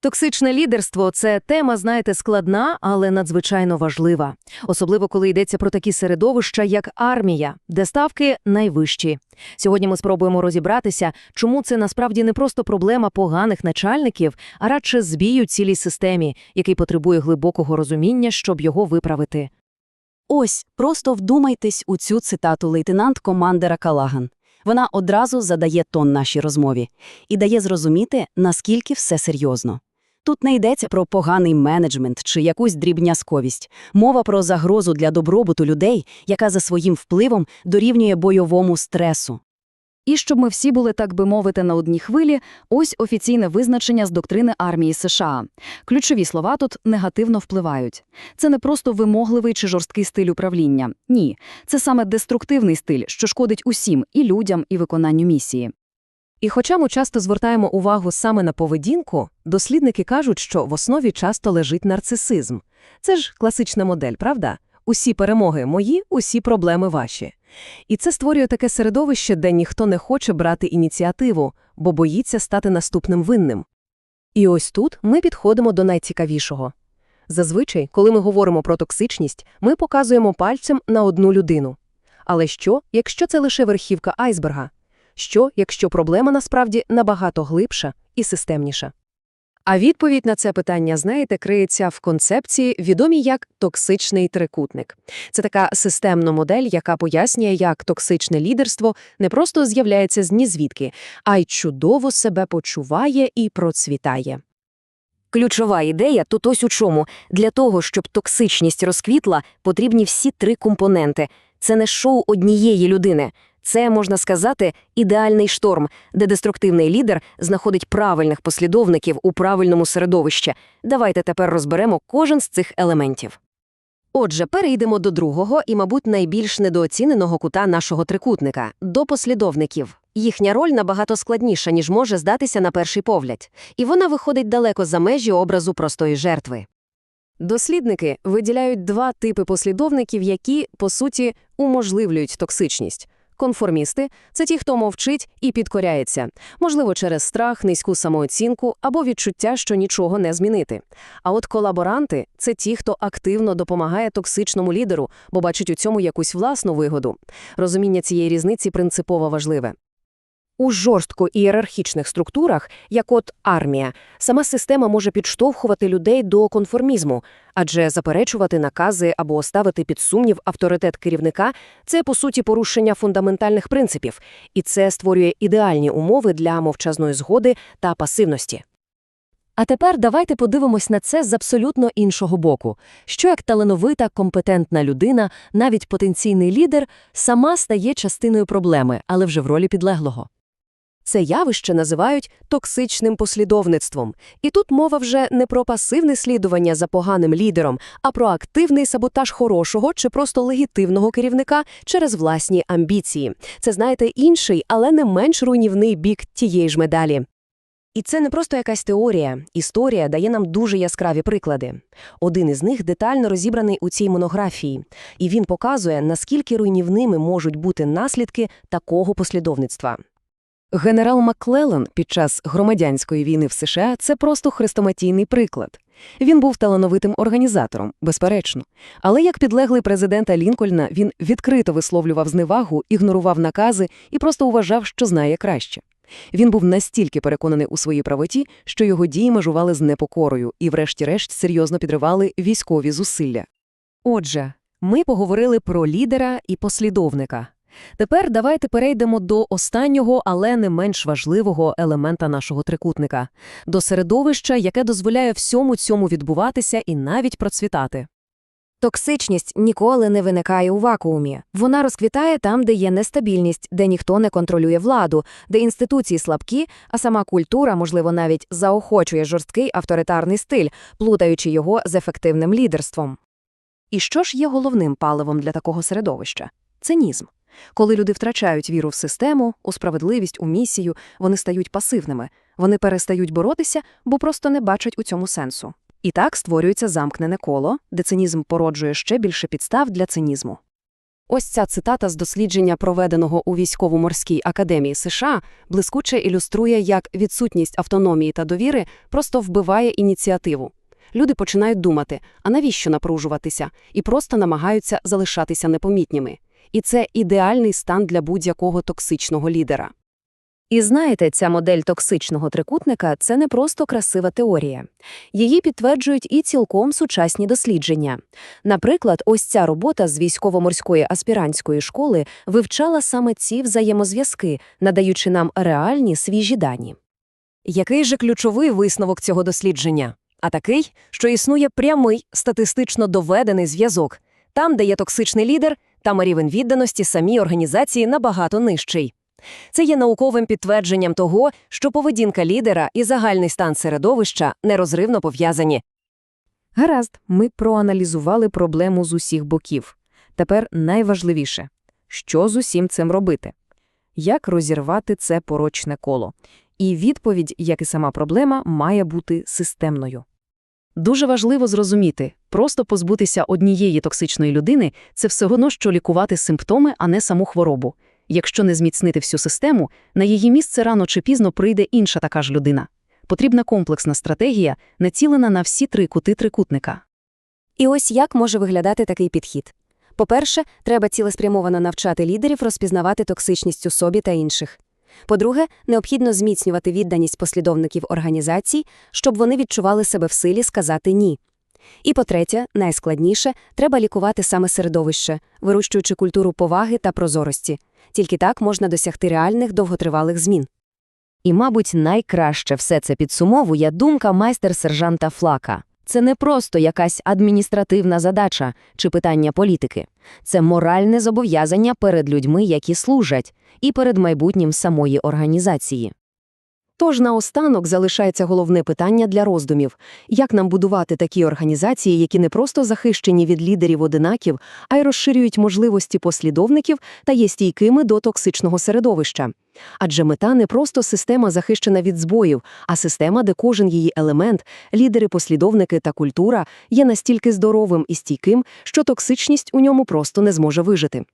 Токсичне лідерство це тема, знаєте, складна, але надзвичайно важлива. Особливо, коли йдеться про такі середовища, як армія, де ставки найвищі. Сьогодні ми спробуємо розібратися, чому це насправді не просто проблема поганих начальників, а радше збій у цілій системі, який потребує глибокого розуміння, щоб його виправити. Ось, просто вдумайтесь у цю цитату лейтенант командира Калаган. Вона одразу задає тон нашій розмові і дає зрозуміти, наскільки все серйозно. Тут не йдеться про поганий менеджмент чи якусь дрібнязковість. Мова про загрозу для добробуту людей, яка за своїм впливом дорівнює бойовому стресу. І щоб ми всі були, так би мовити, на одній хвилі, ось офіційне визначення з доктрини армії США. Ключові слова тут негативно впливають. Це не просто вимогливий чи жорсткий стиль управління. Ні, це саме деструктивний стиль, що шкодить усім – і людям, і виконанню місії. І хоча ми часто звертаємо увагу саме на поведінку, дослідники кажуть, що в основі часто лежить нарцисизм. Це ж класична модель, правда? Усі перемоги мої, усі проблеми ваші. І це створює таке середовище, де ніхто не хоче брати ініціативу, бо боїться стати наступним винним. І ось тут ми підходимо до найцікавішого. Зазвичай, коли ми говоримо про токсичність, ми показуємо пальцем на одну людину. Але що, якщо це лише верхівка айсберга? Що, якщо проблема насправді набагато глибша і системніша? А відповідь на це питання, знаєте, криється в концепції, відомій як токсичний трикутник. Це така системна модель, яка пояснює, як токсичне лідерство не просто з'являється з нізвідки, а й чудово себе почуває і процвітає. Ключова ідея тут ось у чому. Для того, щоб токсичність розквітла, потрібні всі три компоненти. Це не шоу однієї людини. Це, можна сказати, ідеальний шторм, де деструктивний лідер знаходить правильних послідовників у правильному середовищі. Давайте тепер розберемо кожен з цих елементів. Отже, перейдемо до другого і, мабуть, найбільш недооціненого кута нашого трикутника – до послідовників. Їхня роль набагато складніша, ніж може здатися на перший погляд, і вона виходить далеко за межі образу простої жертви. Дослідники виділяють два типи послідовників, які, по суті, уможливлюють токсичність. Конформісти – це ті, хто мовчить і підкоряється, можливо, через страх, низьку самооцінку або відчуття, що нічого не змінити. А от колаборанти – це ті, хто активно допомагає токсичному лідеру, бо бачить у цьому якусь власну вигоду. Розуміння цієї різниці принципово важливе. У жорстко ієрархічних структурах, як от армія, сама система може підштовхувати людей до конформізму, адже заперечувати накази або ставити під сумнів авторитет керівника – це, по суті, порушення фундаментальних принципів, і це створює ідеальні умови для мовчазної згоди та пасивності. А тепер давайте подивимось на це з абсолютно іншого боку. Що як талановита, компетентна людина, навіть потенційний лідер, сама стає частиною проблеми, але вже в ролі підлеглого. Це явище називають токсичним послідовництвом. І тут мова вже не про пасивне слідування за поганим лідером, а про активний саботаж хорошого чи просто легітимного керівника через власні амбіції. Це, знаєте, інший, але не менш руйнівний бік тієї ж медалі. І це не просто якась теорія. Історія дає нам дуже яскраві приклади. Один із них детально розібраний у цій монографії, і він показує, наскільки руйнівними можуть бути наслідки такого послідовництва. Генерал Макклеллан під час громадянської війни в США – це просто хрестоматійний приклад. Він був талановитим організатором, безперечно. Але як підлеглий президента Лінкольна, він відкрито висловлював зневагу, ігнорував накази і просто вважав, що знає краще. Він був настільки переконаний у своїй правоті, що його дії межували з непокорою і, врешті-решт, серйозно підривали військові зусилля. Отже, ми поговорили про лідера і послідовника. Тепер давайте перейдемо до останнього, але не менш важливого елемента нашого трикутника – до середовища, яке дозволяє всьому цьому відбуватися і навіть процвітати. Токсичність ніколи не виникає у вакуумі. Вона розквітає там, де є нестабільність, де ніхто не контролює владу, де інституції слабкі, а сама культура, можливо, навіть заохочує жорсткий авторитарний стиль, плутаючи його з ефективним лідерством. І що ж є головним паливом для такого середовища? Цинізм. Коли люди втрачають віру в систему, у справедливість, у місію, вони стають пасивними, вони перестають боротися, бо просто не бачать у цьому сенсу. І так створюється замкнене коло, де цинізм породжує ще більше підстав для цинізму. Ось ця цитата з дослідження, проведеного у Військово-морській академії США, блискуче ілюструє, як відсутність автономії та довіри просто вбиває ініціативу. Люди починають думати, а навіщо напружуватися, і просто намагаються залишатися непомітніми. І це ідеальний стан для будь-якого токсичного лідера. І знаєте, ця модель токсичного трикутника – це не просто красива теорія. Її підтверджують і цілком сучасні дослідження. Наприклад, ось ця робота з військово-морської аспірантської школи вивчала саме ці взаємозв'язки, надаючи нам реальні свіжі дані. Який же ключовий висновок цього дослідження? А такий, що існує прямий, статистично доведений зв'язок. Там, де є токсичний лідер, там рівень відданості самій організації набагато нижчий. Це є науковим підтвердженням того, що поведінка лідера і загальний стан середовища нерозривно пов'язані. Гаразд, ми проаналізували проблему з усіх боків. Тепер найважливіше – що з усім цим робити? Як розірвати це порочне коло? І відповідь, як і сама проблема, має бути системною. Дуже важливо зрозуміти, просто позбутися однієї токсичної людини – це все одно, що лікувати симптоми, а не саму хворобу. Якщо не зміцнити всю систему, на її місце рано чи пізно прийде інша така ж людина. Потрібна комплексна стратегія, націлена на всі три кути трикутника. І ось як може виглядати такий підхід. По-перше, треба цілеспрямовано навчати лідерів розпізнавати токсичність у собі та інших. По-друге, необхідно зміцнювати відданість послідовників організацій, щоб вони відчували себе в силі сказати «ні». І по-третє, найскладніше, треба лікувати саме середовище, вирощуючи культуру поваги та прозорості. Тільки так можна досягти реальних довготривалих змін. І, мабуть, найкраще все це підсумовує думка майстер-сержанта Флака. Це не просто якась адміністративна задача чи питання політики. Це моральне зобов'язання перед людьми, які служать, і перед майбутнім самої організації. Тож наостанок залишається головне питання для роздумів – як нам будувати такі організації, які не просто захищені від лідерів-одинаків, а й розширюють можливості послідовників та є стійкими до токсичного середовища. Адже мета не просто система захищена від збоїв, а система, де кожен її елемент, лідери, послідовники та культура є настільки здоровим і стійким, що токсичність у ньому просто не зможе вижити.